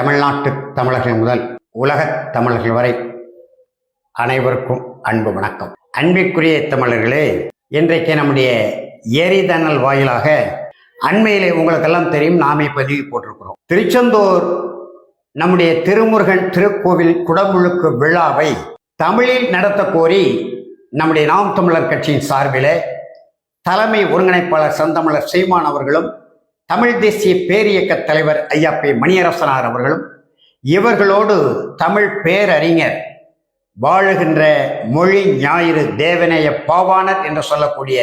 தமிழ்நாட்டு தமிழர்கள் முதல் உலகத் தமிழர்கள் வரை அனைவருக்கும் அன்பு வணக்கம். அன்பிற்குரிய தமிழர்களே இன்றைக்கு நம்முடைய எரிதனல் வாயிலாக அண்மையிலே உங்களுக்கெல்லாம் தெரியும் நாமே பதிவு போட்டிருக்கிறோம். திருச்செந்தூர் நம்முடைய திருமுருகன் திருக்கோவில் குடமுழுக்கு விழாவை தமிழில் நடத்த கோரி நம்முடைய நாம் தமிழர் கட்சியின் சார்பிலே தலைமை ஒருங்கிணைப்பாளர் சந்தமிழர் சீமான் அவர்களும் தமிழ் தேசிய பேரியக்க தலைவர் ஐயா பி மணியரசனார் அவர்களும் இவர்களோடு தமிழ் பேரறிஞர் வாழுகின்ற மொழி ஞாயிறு தேவநேய பாவாணர் என்று சொல்லக்கூடிய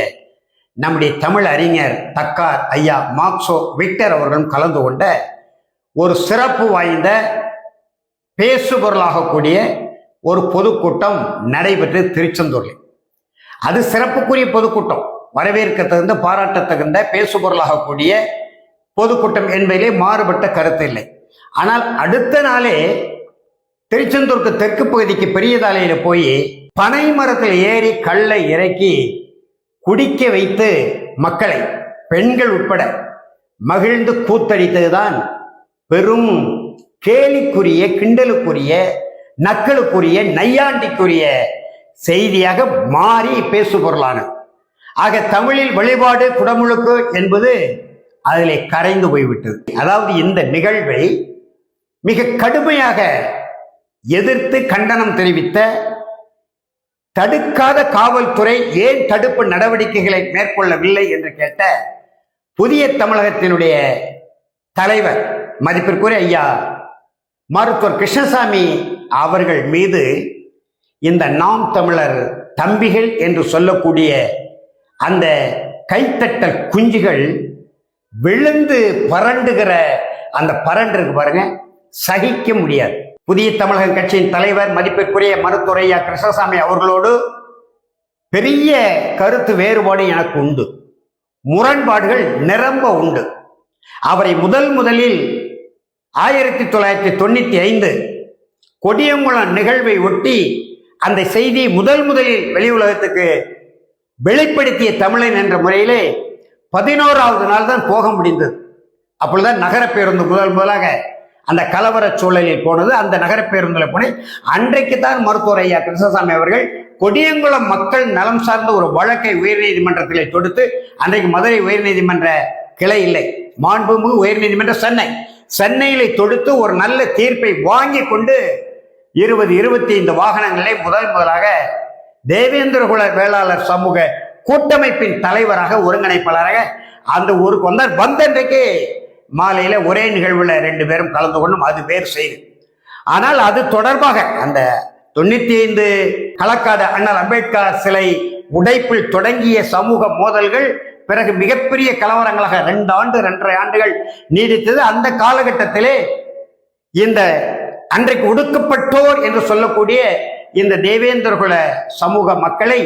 நம்முடைய தமிழ் அறிஞர் தக்கார் ஐயா மார்க்சோ விக்டர் அவர்களும் கலந்து கொண்ட ஒரு சிறப்பு வாய்ந்த பேசுபொருளாகக்கூடிய ஒரு பொதுக்கூட்டம் நடைபெற்று திருச்செந்தூரில். அது சிறப்புக்குரிய பொதுக்கூட்டம். வரவேற்க தகுந்த பாராட்ட தகுந்த பேசுபொருளாகக்கூடிய பொதுக்கூட்டம் என்பதிலே மாறுபட்ட கருத்து இல்லை. ஆனால் அடுத்த நாளே திருச்செந்தூருக்கு தெற்கு பகுதிக்கு பெரியதாலையில போய் பனை மரத்தில் ஏறி கல்லை இறக்கி குடிக்க வைத்து மக்களை பெண்கள் உட்பட மகிழ்ந்து கூத்தடித்ததுதான் பெரும் கேலிக்குரிய கிண்டலுக்குரிய நக்களுக்குரிய நையாண்டிக்குரிய செய்தியாக மாறி பேசுபொருளானது ஆக தமிழில் வழிபாடு குடமுழுக்கு என்பது அதிலே கரைந்து போய்விட்டது. அதாவது இந்த நிகழ்வை மிக கடுமையாக எதிர்த்து கண்டனம் தெரிவித்த தடுக்காத காவல்துறை ஏன் தடுப்பு நடவடிக்கைகளை மேற்கொள்ளவில்லை என்று கேட்ட புதிய தமிழகத்தினுடைய தலைவர் மதிப்பிற்குரிய ஐயா மருத்துவர் கிருஷ்ணசாமி அவர்கள் மீது இந்த நாம் தமிழர் தம்பிகள் என்று சொல்லக்கூடிய அந்த கைத்தட்டல் குஞ்சுகள் விழுந்து பரண்டுகிற அந்த பரண்டு இருக்கு பாருங்க சகிக்க முடியாது. புதிய தமிழகம் கட்சியின் தலைவர் மதிப்பிற்குரிய மருத்துவரையா கிருஷ்ணசாமி அவர்களோடு பெரிய கருத்து வேறுபாடு எனக்கு உண்டு. முரண்பாடுகள் நிரம்ப உண்டு. அவரை முதல் முதலில் ஆயிரத்தி தொள்ளாயிரத்தி தொண்ணூத்தி ஐந்து கொடியங்குளம் நிகழ்வை ஒட்டி அந்த செய்தி முதல் முதலில் வெளி உலகத்துக்கு வெளிப்படுத்திய தமிழன் என்ற முறையிலே பதினோராவது நாள் தான் போக முடிந்தது. அப்பொழுதுதான் நகர பேருந்து முதல் முதலாக அந்த கலவர சூழலில் போனது. அந்த நகர பேருந்தில் போனேன். அன்றைக்கு தான் மருத்துவர் ஐயா கிருஷ்ணசாமி அவர்கள் கொடியங்குளம் மக்கள் நலம் சார்ந்த ஒரு வழக்கை உயர்நீதிமன்றத்தில் தொடுத்து அன்றைக்கு மதுரை உயர்நீதிமன்ற கிளை இல்லை. மாண்புமிகு உயர்நீதிமன்ற சென்னை. சென்னையிலே தொடுத்து ஒரு நல்ல தீர்ப்பை வாங்கி கொண்டு இருபது இருபத்தி ஐந்து வாகனங்களை முதல் முதலாக தேவேந்திரகுல வேளாளர் சமூக கூட்டமைப்பின் தலைவராக ஒருங்கிணைப்பாளராக அந்த ஊருக்கு வந்தார். வந்தன்றைக்கு மாலையில் ஒரே நிகழ்வில் ரெண்டு பேரும் கலந்து கொண்டும். அது பேர் செய்து. ஆனால் அது தொடர்பாக அந்த தொண்ணூற்றி ஐந்து கலக்காத அண்ணல் அம்பேத்கர் சிலை உடைப்பில் தொடங்கிய சமூக மோதல்கள் பிறகு மிகப்பெரிய கலவரங்களாக ரெண்டு ஆண்டு ரெண்டரை ஆண்டுகள் நீடித்தது. அந்த காலகட்டத்திலே இந்த அன்றைக்கு ஒடுக்கப்பட்டோர் என்று சொல்லக்கூடிய இந்த தேவேந்திரகுல சமூக மக்களை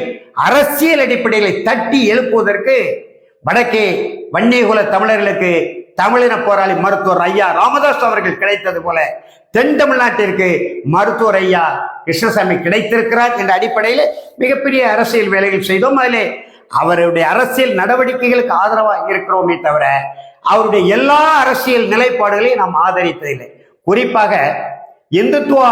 அரசியல் அடிப்படையில் தட்டி எழுப்புவதற்கு வடக்கே வன்னியகுல தமிழர்களுக்கு தமிழின போராளி மருத்துவர் ஐயா ராமதாஸ் அவர்கள் கிடைத்தது போல தென் தமிழ்நாட்டிற்கு மருத்துவர் ஐயா கிருஷ்ணசாமி கிடைத்திருக்கிறார் என்ற அடிப்படையில் மிகப்பெரிய அரசியல் வேலைகள் செய்தோம். அதிலே அவருடைய அரசியல் நடவடிக்கைகளுக்கு ஆதரவாக இருக்கிறோமே தவிர அவருடைய எல்லா அரசியல் நிலைப்பாடுகளையும் நாம் ஆதரித்ததில்லை. குறிப்பாக இந்துத்துவ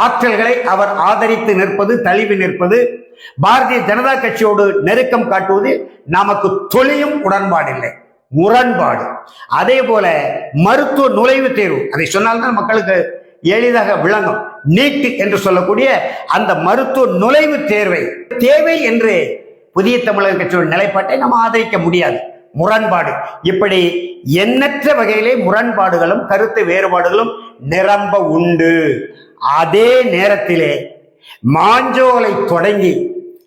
ஆற்றல்களை அவர் ஆதரித்து நிற்பது தழுவி நிற்பது. பாரதிய ஜனதா கட்சியோடு நெருக்கம் காட்டுவது நமக்கு தொழியும் உடன்பாடில்லை முரண்பாடு. அதே போல மருத்துவ நுழைவுத் தேர்வு அதை சொன்னால்தான் மக்களுக்கு எளிதாக விளங்கும். நீட்டு என்று சொல்லக்கூடிய அந்த மருத்துவ நுழைவுத் தேர்வை தேவை என்று புதிய தமிழக கட்சியோட நிலைப்பாட்டை நம்ம ஆதரிக்க முடியாது. முரண்பாடு. இப்படி எண்ணற்ற வகையிலே முரண்பாடுகளும் கருத்து வேறுபாடுகளும் நிரம்ப உண்டு. அதே நேரத்திலே மாஞ்சோலை தொடங்கி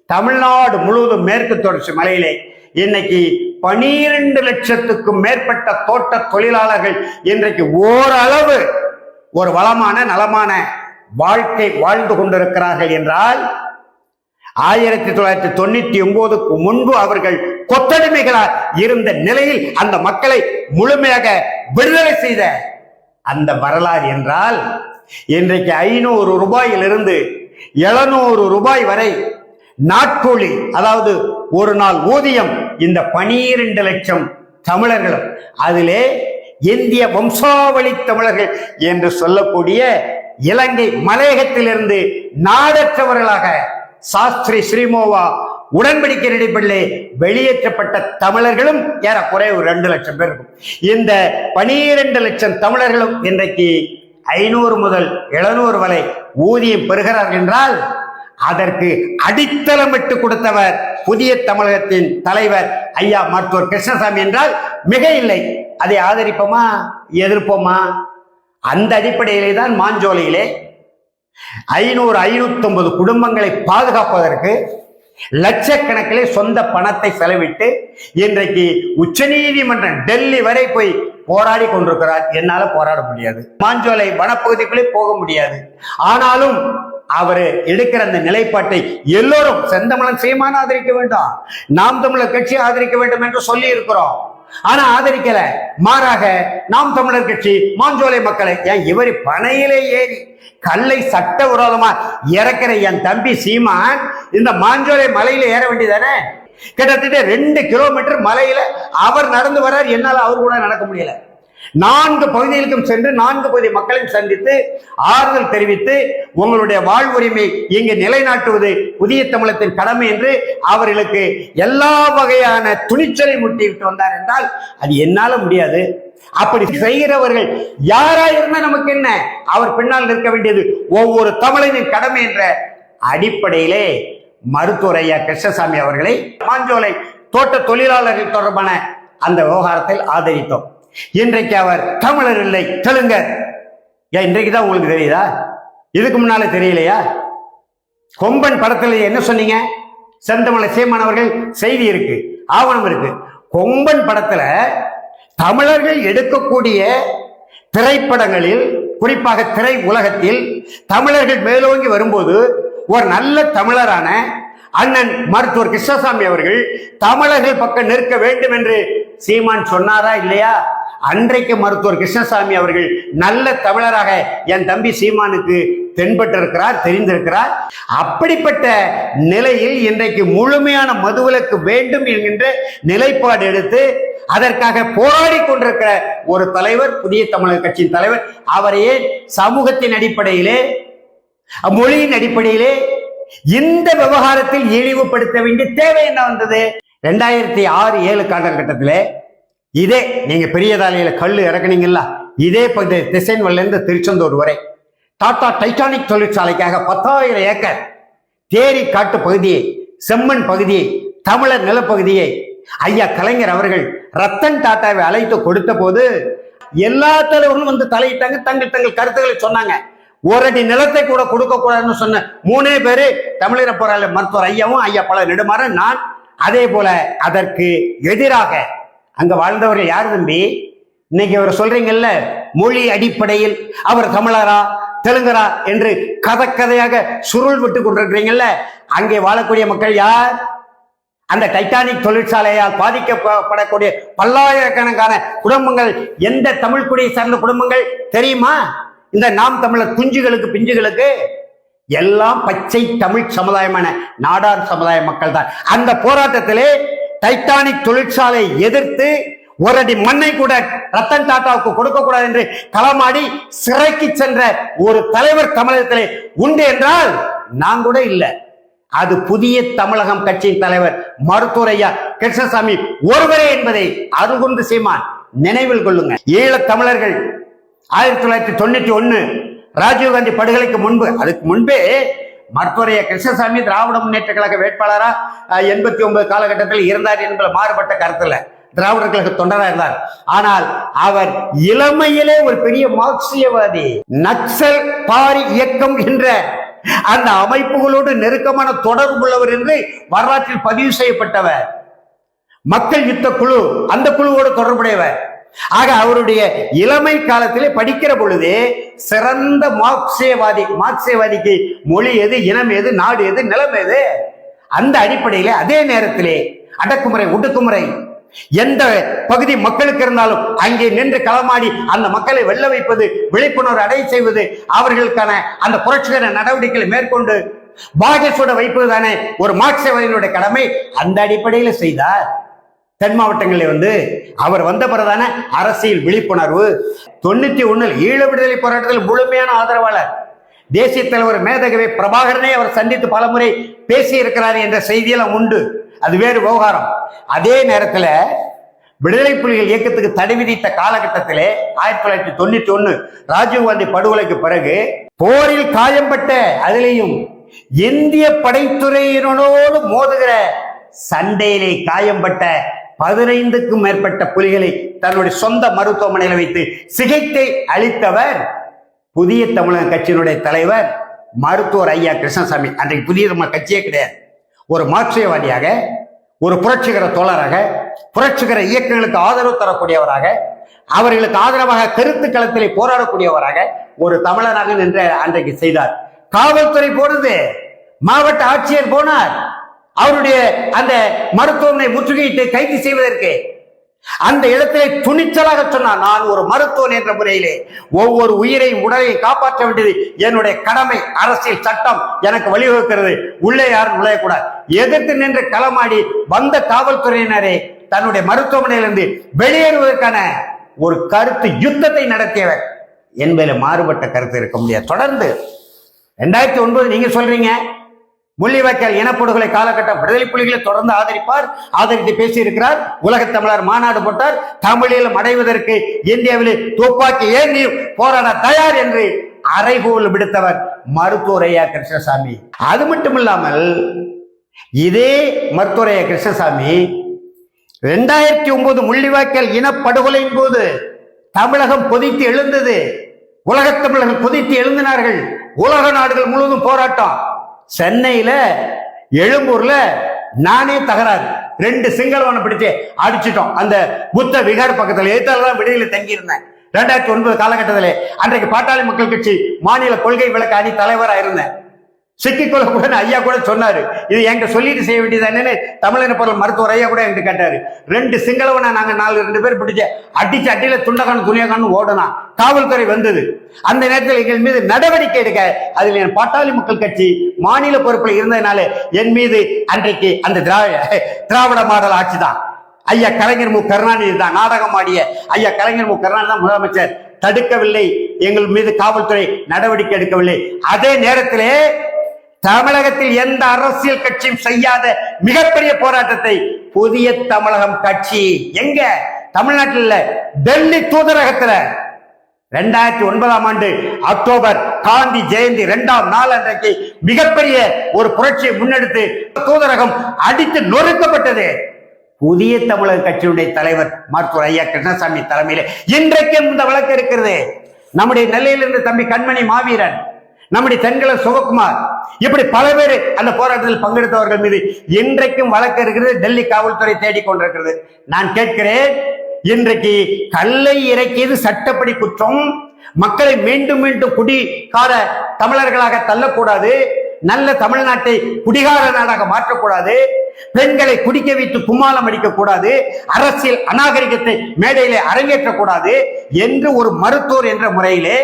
தமிழ்நாடு முழுவதும் மேற்கு தொடர்ச்சி மலையிலே இன்னைக்கு பனிரெண்டு லட்சத்துக்கும் மேற்பட்ட தோட்ட தொழிலாளர்கள் இன்றைக்கு ஓரளவு ஒரு வளமான நலமான வாழ்க்கை வாழ்ந்து கொண்டிருக்கிறார்கள் என்றால் ஆயிரத்தி தொள்ளாயிரத்தி தொண்ணூத்தி ஒன்பதுக்கு முன்பு அவர்கள் கொத்தடிமைகளால் இருந்த நிலையில் அந்த மக்களை முழுமையாக விடுதலை செய்த அந்த வரலாறு என்றால் இன்றைக்கு ஐநூறு ரூபாயிலிருந்து எழுநூறு ரூபாய் வரை நாட்கூலி அதாவது ஒரு நாள் ஊதியம் இந்த பனிரெண்டு லட்சம் தமிழர்களும் அதிலே இந்திய வம்சாவளி தமிழர்கள் என்று சொல்லக்கூடிய இலங்கை மலையகத்திலிருந்து நாடற்றவர்களாக சாஸ்திரி ஸ்ரீமோவா உடன்படிக்கை அடிப்படையிலே வெளியேற்றப்பட்ட தமிழர்களும் ஏறக்குறைய ஒரு ரெண்டு லட்சம் பேர் இருக்கும். இந்த பனிரெண்டு லட்சம் தமிழர்களும் இன்றைக்கு ஐநூறு முதல் எழுநூறு வரை ஊதியம் பெறுகிறார்கள் என்றால் அதற்கு அடித்தளமிட்டு கொடுத்தவர் புதிய தமிழகத்தின் தலைவர் ஐயா மருத்துவர் கிருஷ்ணசாமி என்றால் மிக இல்லை. அதை ஆதரிப்போமா? எதிர்ப்போமா? அந்த அடிப்படையிலே தான் மாஞ்சோலையிலே ஐநூறு ஐநூத்தி குடும்பங்களை பாதுகாப்பதற்கு லட்சக்கணக்கிலே சொந்த பணத்தை செலவிட்டு இன்றைக்கு உச்சநீதிமன்றம் டெல்லி வரை போய் போராடி கொண்டிருக்கிறார். என்னால போராட முடியாது. மாஞ்சோலை வனப்பகுதிக்குள்ளே போக முடியாது. ஆனாலும் அவர் எடுக்கிற அந்த நிலைப்பாட்டை எல்லோரும் செந்தமலன் சீமான ஆதரிக்க வேண்டாம். நாம் தமிழர் கட்சி ஆதரிக்க வேண்டும் என்று சொல்லி இருக்கிறோம் ஆனா ஆதரிக்கல. மாறாக நாம் தமிழர் கட்சி மாஞ்சோலை மக்களை ஏன் இவர் பனையிலே ஏறி கல்லை சட்ட விரோதமா இறக்கிற என் தம்பி சீமான் இந்த மாஞ்சோலை மலையில ஏற வேண்டியதானே கிட்டத்தட்ட ரெண்டு கிலோமீட்டர் மலையில அவர் நடந்து வர்றார். என்னால அவர் கூட நடக்க முடியல. நான்கு பகுதிகளுக்கும் சென்று நான்கு பகுதி மக்களையும் சந்தித்து ஆறுதல் தெரிவித்து உங்களுடைய வாழ்வுரிமை இங்கு நிலைநாட்டுவது புதிய தமிழத்தின் கடமை என்று அவர்களுக்கு எல்லா வகையான துணிச்சலை முட்டிவிட்டு வந்தார் என்றால் அது என்னால முடியாது. அப்படி செய்கிறவர்கள் யாரா இருந்தா நமக்கு என்ன? அவர் பின்னால் நிற்க வேண்டியது ஒவ்வொரு தமிழனின் கடமை என்ற அடிப்படையிலே மருத்துவர் ஐயா கிருஷ்ணசாமி அவர்களை மாஞ்சோலை தோட்ட தொழிலாளர்கள் தொடர்பான அந்த விவகாரத்தில் ஆதரித்தோம். இன்றைக்கு அவர் தமிழர் இல்லை தெலுங்கர். ஏன் இன்றைக்கு தான் உங்களுக்கு தெரியுதா? இதுக்கு முன்னால தெரியலையா? கொம்பன் படத்துல என்ன சொன்னீங்க? செந்தமலை சீமான் அவர்கள் செய்தி இருக்கு ஆவணம் இருக்கு. கொம்பன் படத்துல தமிழர்கள் எடுக்கக்கூடிய திரைப்படங்களில் குறிப்பாக திரை உலகத்தில் தமிழர்கள் மேலோங்கி வரும்போது ஒரு நல்ல தமிழரான அண்ணன் மருத்துவர் கிருஷ்ணசாமி அவர்கள் தமிழர்கள் பக்கம் நிற்க வேண்டும் என்று சீமான் சொன்னாரா இல்லையா? அன்றைக்கு மருத்துவர் கிருஷ்ணசாமி அவர்கள் நல்ல தமிழராக என் தம்பி சீமானுக்கு தென்பட்டிருக்கிறார் தெரிந்திருக்கிறார். அப்படிப்பட்ட நிலையில் இன்றைக்கு முழுமையான மதுவிலக்கு வேண்டும் என்கின்ற நிலைப்பாடு எடுத்து அதற்காக போராடி கொண்டிருக்கிற ஒரு தலைவர் புதிய தமிழர் கட்சியின் தலைவர் அவரையே சமூகத்தின் அடிப்படையிலே மொழியின் அடிப்படையிலே இந்த விவகாரத்தில் இழிவுபடுத்த வேண்டிய தேவை என்ன வந்தது? ரெண்டாயிரத்தி ஆறு ஏழு காலகட்டத்திலே இதே நீங்க பெரிய தாலையில கல் இறக்குனீங்கல்ல இதே பகுதி திசைன்வல்ல இருந்து திருச்செந்தூர் வரை டாடா டைட்டானிக் தொழிற்சாலைக்காக பத்தாயிரம் ஏக்கர் தேரி காட்டு பகுதியை செம்மண் பகுதியை தமிழர் நிலப்பகுதியை ஐயா கலைஞர் அவர்கள் ரத்தன் டாட்டாவை அழைத்து கொடுத்த போது எல்லா தலைவர்களும் வந்து தலையிட்டாங்க தங்கள் தங்கள் கருத்துக்களை சொன்னாங்க. ஒரு அடி நிலத்தை கூட கொடுக்க கூடாதுன்னு சொன்ன மூணே பேரு தமிழக போராளி மருத்துவர் ஐயாவும் ஐயா பல நெடுமாறன் நான் அதே போல அதற்கு எதிராக அங்க வாழ்ந்தவர்கள் யார் தம்பி? இன்னைக்கு அவர் சொல்றீங்கல்ல மொழி அடிப்படையில் அவர் தமிழரா தெலுங்கரா என்று கதை கதையாக சுருள் விட்டு கொண்டிருக்கிறீங்கல்ல அங்கே வாழக்கூடிய மக்கள் யார்? அந்த டைட்டானிக் தொழிற்சாலையால் பாதிக்கப்படக்கூடிய பல்லாயிரக்கணக்கான குடும்பங்கள் எந்த தமிழ் குடியை சார்ந்த குடும்பங்கள் தெரியுமா? இந்த நாம் தமிழர் குஞ்சுகளுக்கு பிஞ்சுகளுக்கு எல்லாம் பச்சை தமிழ் சமுதாயமான நாடார் சமுதாய மக்கள் தான் அந்த போராட்டத்திலே டைட்டானிக் தொழிற்சாலை எதிர்த்து ஒரு அடி மண்ணை கூட ரத்தன் டாட்டாவுக்கு கொடுக்க கூடாது என்று களமாடி சிறைக்கு சென்ற ஒரு தலைவர் தமிழகத்திலே உண்டு என்றால் நான் கூட இல்லை. அது புதிய தமிழகம் கட்சியின் தலைவர் மருத்துவரையா கிருஷ்ணசாமி ஒருவரே என்பதை அருகுந்து சீமான் நினைவில் கொள்ளுங்க ஈழத் தமிழர்கள் ஆயிரத்தி தொள்ளாயிரத்தி தொண்ணூற்றி ஒன்று ராஜீவ்காந்தி படுகொலைக்கு முன்பு அதுக்கு முன்பே மருத்துவரைய கிருஷ்ணசாமி திராவிட முன்னேற்ற கழக வேட்பாளராக எண்பத்தி ஒன்பது காலகட்டத்தில் இருந்தார் என்பது மாறுபட்ட கருத்தில் திராவிடர் கழக தொண்டராக இருந்தார். ஆனால் அவர் இளமையிலே ஒரு பெரிய மார்க்சியவாதி நக்சல் பாரி இயக்கம் என்ற அந்த அமைப்புகளோடு நெருக்கமான தொடர்பு உள்ளவர் என்று வரலாற்றில் பதிவு செய்யப்பட்டவர். மக்கள் யுத்த குழு அந்த குழுவோடு தொடர்புடையவர். ஆக அவருடைய இளமை காலத்திலே படிக்கிற பொழுது சிறந்த மார்க்சியவாதி மார்க்சியவாதிக்கு மொழி எது இனம் எது நாடு எது நிலம் எது? அந்த அடிப்படையிலே அதே நேரத்திலே அடக்குமுறை ஒடுக்குமுறை எந்த பகுதி மக்களுக்கு இருந்தாலும் அங்கே நின்று களமாடி அந்த மக்களை வெல்ல வைப்பது விழிப்புணர்வு அடைய செய்வது அவர்களுக்கான அந்த புரட்சிகர நடவடிக்கைகளை மேற்கொண்டு பாகசூட வைப்பது தானே ஒரு மார்க்சியவாதியினுடைய கடமை? அந்த அடிப்படையில் செய்தார். தென் மாவட்டங்களில் வந்து அவர் வந்த பிறதான அரசியல் விழிப்புணர்வு. தொண்ணூத்தி ஒன்னில் ஈழ விடுதலை போராட்டத்தில் முழுமையான ஆதரவாளர். தேசிய தலைவர் மேதகவி பிரபாகரனை அவர் சந்தித்து பலமுறை பேசி இருக்கிறார் என்ற செய்தியெல்லாம் உண்டு. அது வேறு விவகாரம். அதே நேரத்தில் விடுதலை புலிகள் இயக்கத்துக்கு தடை விதித்த காலகட்டத்திலே ஆயிரத்தி தொள்ளாயிரத்தி தொண்ணூத்தி ஒண்ணு ராஜீவ்காந்தி படுகொலைக்கு பிறகு போரில் காயம்பட்ட அதிலேயும் இந்திய படைத்துறையினரோடு மோதுகிற சண்டையிலே காயம்பட்ட பதினைந்துக்கும் மேற்பட்ட புலிகளை தன்னுடைய சொந்த மருத்துவமனையில் வைத்து சிகிச்சை அளித்தவர் புதிய தமிழக கட்சியினுடைய தலைவர் மருத்துவர் ஐயா கிருஷ்ணசாமி. அன்றைக்கு புதிய தமிழக கட்சியே கிடையாது. ஒரு மார்க்சியவாதியாக ஒரு புரட்சிகர தோழராக புரட்சிகர இயக்கங்களுக்கு ஆதரவு தரக்கூடியவராக அவர்களுக்கு ஆதரவாக கருத்து களத்திலே போராடக்கூடியவராக ஒரு தமிழராக நின்று அன்றைக்கு செய்தார். காவல்துறை போனது மாவட்ட ஆட்சியர் போனார். அவருடைய அந்த மருத்துவமனை முற்றுகையிட்டு கைது செய்வதற்கு அந்த இடத்திலே துணிச்சலாக சொன்னார் நான் ஒரு மருத்துவன் என்ற முறையிலே ஒவ்வொரு உயிரையும் உடலையும் காப்பாற்ற வேண்டியது என்னுடைய கடமை. அரசியல் சட்டம் எனக்கு வழிவகுக்கிறது. உள்ளே யாரும் நுழையக்கூடாது. எதிர்த்து நின்று களமாடி வந்த காவல்துறையினரே தன்னுடைய மருத்துவமனையிலிருந்து வெளியேறுவதற்கான ஒரு கருத்து யுத்தத்தை நடத்தியவர். என்பதில் மாறுபட்ட கருத்து இருக்க முடியாது. தொடர்ந்து ரெண்டாயிரத்தி ஒன்பது நீங்க சொல்றீங்க முள்ளிவாய்க்கால் இனப்படுகொலை காலகட்டம் விடுதலை புலிகளை தொடர்ந்து ஆதரிப்பார். ஆதரித்து பேசியிருக்கிறார். உலகத் தமிழர் மாநாடு போட்டார். தமிழில் அடைவதற்கு இந்தியாவிலே துப்பாக்கி ஏந்தி போராட தயார் என்று அறைகோல் விடுத்தவர் மருத்துவரையா கிருஷ்ணசாமி. அது மட்டும் இல்லாமல் இதே மருத்துவரையா கிருஷ்ணசாமி ரெண்டாயிரத்தி ஒன்பது முள்ளிவாய்க்கால் இனப்படுகொலையின் போது தமிழகம் பொதித்து எழுந்தது. உலகத் தமிழர்கள் கொதித்து எழுந்தினார்கள். உலக நாடுகள் முழுவதும் போராட்டம். சென்னையில எழும்பூர்ல நானே தகராறு. ரெண்டு சிங்களவனை பிடிச்சு அடிச்சிட்டோம். அந்த புத்த விகார் பக்கத்துல எதிர்த்தால தான் விடுதலை தங்கியிருந்தேன். ரெண்டாயிரத்தி ஒன்பது காலகட்டத்தில் அன்றைக்கு பாட்டாளி மக்கள் கட்சி மாநில கொள்கை விளக்க அணி தலைவராக இருந்தேன். சிக்கிக்கொள்ள கூட ஐயா கூட சொன்னாரு. இது என்கிட்ட சொல்லிட்டு செய்ய வேண்டியது என்னன்னு தமிழின பொருள் மருத்துவர் ஐயா கூட என்கிட்ட கேட்டாரு. ரெண்டு சிங்களவனை நாங்க நாலு ரெண்டு பேர் பிடிச்ச அடிச்சு அடியில துண்டகான் துணியகான்னு ஓடனா காவல்துறை வந்தது. அந்த நேரத்தில் எங்கள் மீது நடவடிக்கை எடுக்க அதில் என் பாட்டாளி மக்கள் கட்சி மாநில பொறுப்பில் இருந்ததுனால என் மீது அன்றைக்கு அந்த திராவிட திராவிட மாடல் ஆட்சி தான் ஐயா கலைஞர் மு. கருணாநிதி தான் நாடகம் ஆடிய ஐயா கலைஞர் மு. கருணாநிதி தான் முதலமைச்சர். தடுக்கவில்லை. எங்கள் மீது காவல்துறை நடவடிக்கை எடுக்கவில்லை. அதே நேரத்திலே தமிழகத்தில் எந்த அரசியல் கட்சியும் செய்யாத மிகப்பெரிய போராட்டத்தை புதிய தமிழகம் கட்சி எங்க? தமிழ்நாட்டில் டெல்லி தூதரகத்துல. ரெண்டாயிரத்தி ஒன்பதாம் ஆண்டு அக்டோபர் காந்தி ஜெயந்தி இரண்டாம் நாள் அன்றைக்கு மிகப்பெரிய ஒரு புரட்சியை முன்னெடுத்து தூதரகம் அடித்து நொறுக்கப்பட்டது. புதிய தமிழக கட்சியுடைய தலைவர் மருத்துவர் ஐயா கிருஷ்ணசாமி தலைமையில் இன்றைக்கும் இந்த வழக்கு இருக்கிறது. நம்முடைய நெல்லையிலிருந்து தம்பி கண்மணி மாவீரன் நம்முடைய தென்கல சுகக்குமார். இப்படி பல பேர் அந்த போராட்டத்தில் பங்கெடுத்தவர்கள் மீது இன்றைக்கும் வழக்கு இருக்கிறது டெல்லி காவல்துறை தேடிக் கொண்டிருக்கிறது. நான் கேட்கிறேன் இன்றைக்கு கல்லை இறக்கியது சட்டப்படி குற்றம். மக்களை மீண்டும் மீண்டும் குடிகார தமிழர்களாக தள்ளக்கூடாது. நல்ல தமிழ்நாட்டை குடிகார நாடாக மாற்றக்கூடாது. பெண்களை குடிக்க வைத்து கும்மாலம் அடிக்க கூடாது அரசியல் அநாகரிகத்தை மேடையிலே அரங்கேற்றக்கூடாது என்று ஒரு மருத்துவர் என்ற முறையிலே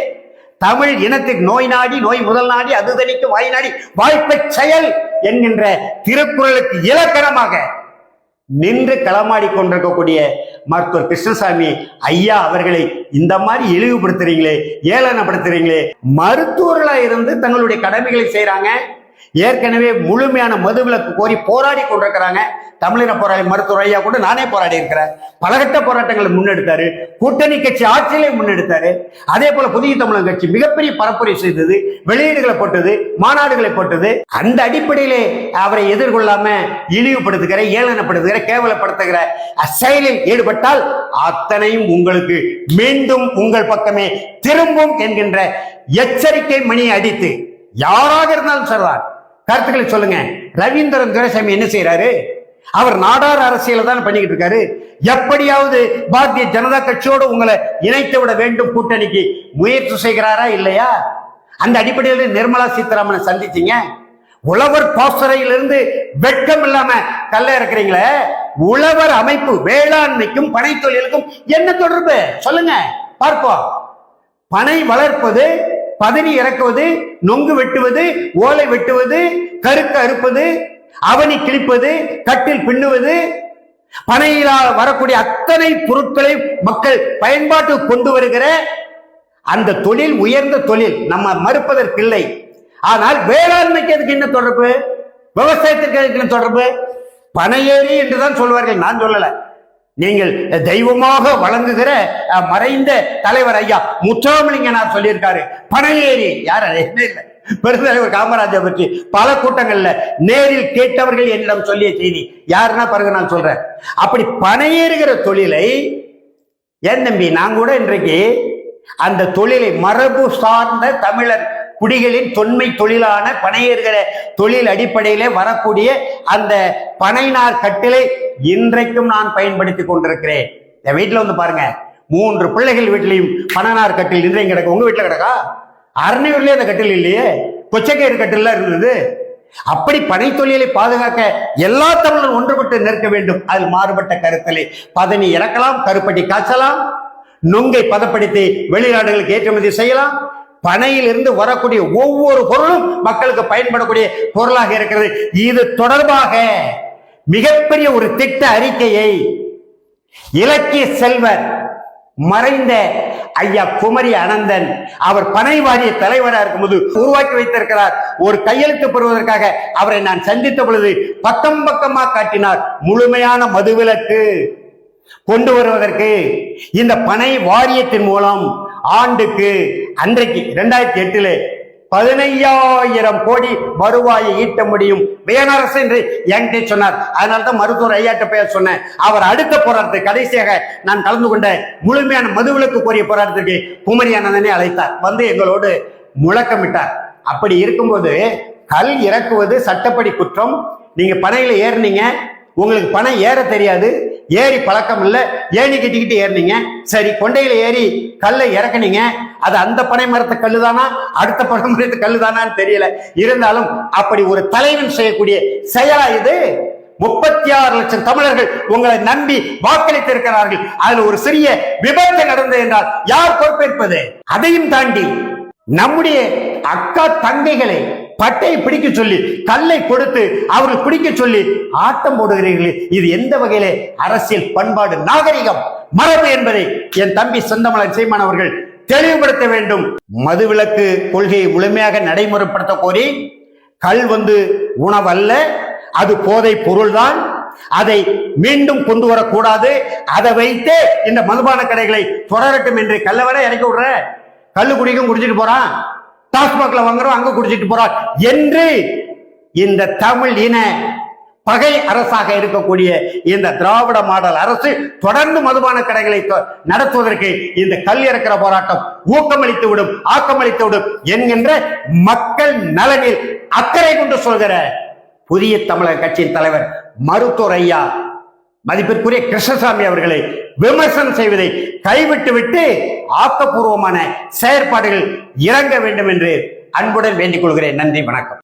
தமிழ் இனத்துக்கு நோய் நாடி நோய் முதல் நாடி அது தணிக்கு வாய் நாடி வாய்ப்பை செயல் என்கின்ற திருக்குறளுக்கு இலக்கணமாக நின்று களமாடி கொண்டிருக்கக்கூடிய மருத்துவர் கிருஷ்ணசாமி ஐயா அவர்களை இந்த மாதிரி இழிவுபடுத்துறீங்களே ஏளனப்படுத்துறீங்களே மருத்துவர்களா இருந்து தங்களுடைய கடமைகளை செய்யறாங்க ஏற்கனவே முழுமையான மதுவிலக்கு கோரி போராடி கொண்டிருக்கிறாங்க. தமிழின போராளி மருத்துவர் ஐயா கூட நானே போராடி இருக்கிறேன். பலகட்ட போராட்டங்களை முன்னெடுத்தாரு. கூட்டணி கட்சி ஆட்சியிலே முன்னெடுத்தாரு. அதே போல புதிய தமிழக கட்சி மிகப்பெரிய பரப்புரை செய்தது வெளியீடுகளை போட்டது மாநாடுகளை போட்டது. அந்த அடிப்படையிலே அவரை எதிர்கொள்ளாம இழிவுபடுத்துகிற ஏளனப்படுத்துகிற கேவலப்படுத்துகிற செயலில் ஈடுபட்டால் அத்தனையும் உங்களுக்கு மீண்டும் உங்கள் பக்கமே திரும்பும் என்கின்ற எச்சரிக்கை மணியை அடித்து யாராக இருந்தாலும் சரிதான். கருத்துக்களை சொல்லுங்க. ரவீந்திரன் துரைசாமி என்ன செய்யறாரு அவர் நாடார் அரசியல தான் பண்ணிக்கிட்டு இருக்காரு. எப்படியாவது பாரதிய ஜனதா கட்சியோடு உங்களை இணைத்து விட வேண்டும் கூட்டணிக்கு முயற்சி செய்கிறாரா இல்லையா? அந்த அடிப்படையில் நிர்மலா சீதாராமனை சந்திச்சீங்க. உழவர் பாசறையிலிருந்து வெட்கம் இல்லாம கல்ல இருக்கிறீங்களே உழவர் அமைப்பு வேளாண்மைக்கும் பனை தொழிலுக்கும் என்ன தொடர்பு? சொல்லுங்க பார்ப்போம். பனை வளர்ப்பது பதனி இறக்குவது நொங்கு வெட்டுவது ஓலை வெட்டுவது கருக்கு அறுப்பது அவனி கிழிப்பது கட்டில் பின்னுவது பனையிலால் வரக்கூடிய அத்தனை பொருட்களை மக்கள் பயன்பாட்டுக்கு கொண்டு வருகிற அந்த தொழில் உயர்ந்த தொழில் நம்ம மறுப்பதற்கில்லை. ஆனால் வேளாண்மைக்கு அதுக்கு என்ன தொடர்பு? விவசாயத்திற்கு அதுக்கு என்ன தொடர்பு? பனையேறி என்றுதான் சொல்வார்கள். நான் சொல்லலை. நீங்கள் தெய்வமாக வழங்குகிற மறைந்த தலைவர் ஐயா முத்தாமலிங்கனார் சொல்லியிருக்காரு. பனையேறி யார் என்ன இல்லை. பெருந்தலைவர் காமராஜர் பற்றி பல கூட்டங்கள்ல நேரில் கேட்டவர்கள் என்னிடம் சொல்லிய செய்தி. யாருன்னா பாருங்க நான் சொல்றேன். அப்படி பனையேறுகிற தொழிலை ஏன் தம்பி நான் கூட இன்றைக்கு அந்த தொழிலை மரபு சார்ந்த தமிழர் குடிகளின் தொன்மை தொழிலான பனையேறுகிற தொழில் அடிப்படையிலே வரக்கூடிய அந்த பனைநார் கட்டிலை இன்றைக்கும் நான் பயன்படுத்தி கொண்டிருக்கிறேன். என் வீட்டில் வந்து பாருங்க மூன்று பிள்ளைகள் வீட்லையும் பனைநார் கட்டில் இன்றையும் கிடக்கு. உங்க வீட்டில் கிடக்கா? அரணியூர்லயே அந்த கட்டில் இல்லையே. கொச்சக்கயிறு கட்டில்லாம் இருந்தது. அப்படி பனை தொழிலை பாதுகாக்க எல்லா தமிழரும் ஒன்றுபட்டு நிற்க வேண்டும். அதில் மாறுபட்ட கருத்தலை பதனி இறக்கலாம் கருப்பட்டி காய்ச்சலாம் நுங்கை பதப்படுத்தி வெளிநாடுகளுக்கு ஏற்றுமதி செய்யலாம் பனையிலிருந்து வரக்கூடிய ஒவ்வொரு பொருளும் மக்களுக்கு பயன்படக்கூடிய பொருளாக இருக்கிறது. இது தொடர்பாக மிகப்பெரிய ஒரு திட்ட அறிக்கையை இலக்கிய செல்வர் மறைந்த ஐயா குமரி அனந்தன் அவர் பனை வாரிய தலைவராக இருக்கும்போது உருவாக்கி வைத்திருக்கிறார். ஒரு கையெழுத்து பெறுவதற்காக அவரை நான் சந்தித்த பொழுது பக்கம் பக்கமா காட்டினார். முழுமையான மதுவிலக்கு கொண்டு வருவதற்கு இந்த பனை வாரியத்தின் மூலம் ஆண்டுக்கு அன்றைக்கு இரண்டாயிரத்தி எட்டுல பதினையாயிரம் கோடி வருவாயை ஈட்ட முடியும். வேணரசு என்று என்கிட்ட சொன்னார். அதனால தான் மருத்துவர் ஐயாட்ட பெயர் சொன்னேன். அவர் அடுத்த போராட்டத்தை கடைசியாக நான் கலந்து கொண்ட முழுமையான மதுவிலக்கு கோரிய போராட்டத்திற்கு குமரி அண்ணனே அழைத்தார். வந்து எங்களோடு முழக்கமிட்டார். அப்படி இருக்கும்போது கல் இறக்குவது சட்டப்படி குற்றம். நீங்க பனையில ஏறினீங்க. உங்களுக்கு பணம் ஏற தெரியாது. ஏறி பழக்கம் இல்லை. ஏணி கட்டிக்கிட்டு ஏறினீங்க. சரி கொண்டையில ஏறி கல்லை இறக்குனீங்க. அது அந்த பனை மரத்து கல்லு தானா அடுத்த பனை மரத்து கல்லு தானான்னு தெரியல. இருந்தாலும் அப்படி ஒரு தலைவன் செய்யக்கூடிய செயலா இது. முப்பத்தி ஆறு லட்சம் தமிழர்கள் உங்களை நம்பி வாக்களித்து இருக்கிறார்கள் அதுல ஒரு சிறிய விபத்து நடந்தது என்றால் யார் பொறுப்பேற்பது? அதையும் தாண்டி நம்முடைய அக்கா தங்கைகளை பட்டையை பிடிக்க சொல்லி கல்லை கொடுத்து அவர்கள் பிடிக்க சொல்லி ஆட்டம் போடுகிறீர்களே இது எந்த வகையிலே அரசியல் பண்பாடு நாகரிகம் மரபு என்பதை என் தம்பி செந்தமலன் சீமான் அவர்கள் தெளிவுபடுத்த வேண்டும். மதுவிலக்கு கொள்கையை முழுமையாக நடைமுறைப்படுத்த கோரி கல் வந்து உணவல்ல அது போதை பொருள்தான் அதை மீண்டும் கொண்டு வரக்கூடாது அதை வைத்தே இந்த மதுபான கடைகளை தொடரட்டும் என்று கல்லவரை இறக்கி விடுற? கல்லு குடிக்கும் குடிச்சிட்டு போறான். டாஸ்மாக்ல வாங்குறோம் அங்க குடிச்சிட்டு போறான் என்று இந்த தமிழ் இன பகை அரசாக இருக்கக்கூடிய இந்த திராவிட மாடல் அரசு தொடர்ந்து மதுபான கடைகளை தொ- நடத்துவதற்கு இந்த கல் இறக்கிற போராட்டம் ஊக்கமளித்து விடும் ஆக்கமளித்து விடும் என்கின்ற மக்கள் நலனில் அக்கறை கொண்டு சொல்கிற புதிய தமிழக கட்சியின் தலைவர் மருத்துவர் ஐயா மதிப்பிற்குரிய கிருஷ்ணசாமி அவர்களை விமர்சனம் செய்வதை கைவிட்டு விட்டு ஆக்கப்பூர்வமான செயற்பாடுகள் இறங்க வேண்டும் என்று அன்புடன் வேண்டிக் கொள்கிறேன். நன்றி வணக்கம்.